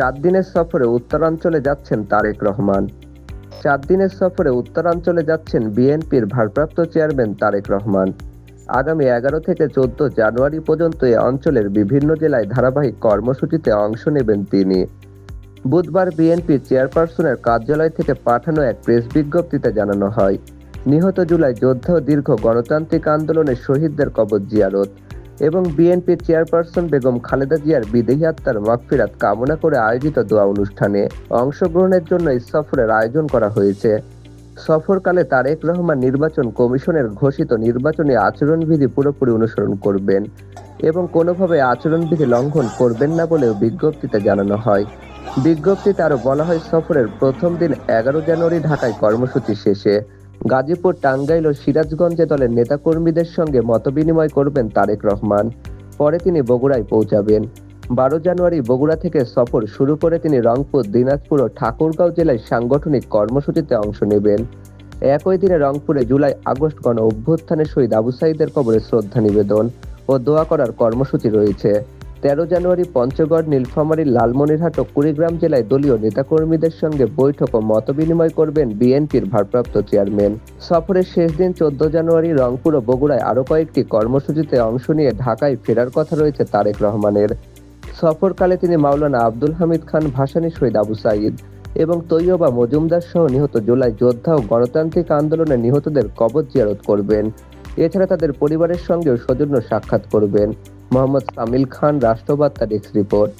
চার দিনের সফরে উত্তরাঞ্চলে যাচ্ছেন তারেক রহমান। চার দিনের সফরে উত্তরাঞ্চলে যাচ্ছেন বিএনপির ভারপ্রাপ্ত চেয়ারম্যান তারেক রহমান। আগামী এগারো থেকে চোদ্দ জানুয়ারি পর্যন্ত এ অঞ্চলের বিভিন্ন জেলায় ধারাবাহিক কর্মসূচিতে অংশ নেবেন তিনি। বুধবার বিএনপি চেয়ারপারসনের কার্যালয় থেকে পাঠানো এক প্রেস বিজ্ঞপ্তিতে জানানো হয়, নিহত জুলাই যোদ্ধা দীর্ঘ গণতান্ত্রিক আন্দোলনের শহীদদের কবর জিয়ারত। এবং বিএনপির চেয়ারপারসন বেগম খালেদা জিয়ার বিদেহী আত্মার মাগফিরাত কামনা করে আয়োজিত দোয়া অনুষ্ঠানে অংশগ্রহণের জন্য এই সফরের আয়োজন করা হয়েছে। সফরকালে তারেক রহমান নির্বাচন কমিশনের ঘোষিত নির্বাচনী আচরণবিধি পুরোপুরি অনুসরণ করবেন এবং কোনোভাবে আচরণবিধি লঙ্ঘন করবেন না বলেও বিজ্ঞপ্তিতে জানানো হয়। বিজ্ঞপ্তিতে আরও বলা হয়, সফরের প্রথম দিন এগারো জানুয়ারি ঢাকায় কর্মসূচি শেষে। গাজীপুর, টাঙ্গাইল ও সিরাজগঞ্জে দলের নেতাকর্মীদের সঙ্গে মতবিনিময় করবেন তারেক রহমান। পরে তিনি বগুড়ায় পৌঁছাবেন। বারো জানুয়ারি বগুড়া থেকে সফর শুরু করে তিনি রংপুর, দিনাজপুর ও ঠাকুরগাঁও জেলায় সাংগঠনিক কর্মসূচিতে অংশ নেবেন। একই দিনে রংপুরে জুলাই আগস্ট গণ অভ্যুত্থানের শহীদ আবু সাইদের কবরে শ্রদ্ধা নিবেদন ও দোয়া করার কর্মসূচি রয়েছে। তেরো জানুয়ারি পঞ্চগড় নীলফামারীর লালমনিরহাট ও কুড়িগ্রাম জেলায় দলীয় নেতাকর্মীদের সঙ্গে বৈঠক ও মতবিনিময় করবেন বিএনপির ভারপ্রাপ্ত চেয়ারম্যান। সফরের শেষ দিন চোদ্দ জানুয়ারি রংপুর ও বগুড়ায় আরও কয়েকটি কর্মসূচিতে অংশ নিয়ে ঢাকায় ফেরার কথা রয়েছে তারেক রহমানের। সফরকালে তিনি মাওলানা আব্দুল হামিদ খান, ভাসানী শহীদ আবু সাইদ এবং তৈয়বা মজুমদার সহ নিহত জুলাই যোদ্ধা ও গণতান্ত্রিক আন্দোলনে নিহতদের কবর জিয়ারত করবেন। এছাড়া তাদের পরিবারের সঙ্গেও সৌজন্য সাক্ষাৎ করবেন। মোহাম্মদ সামিল খান রাষ্ট্রবার্তা ডেস্ক রিপোর্ট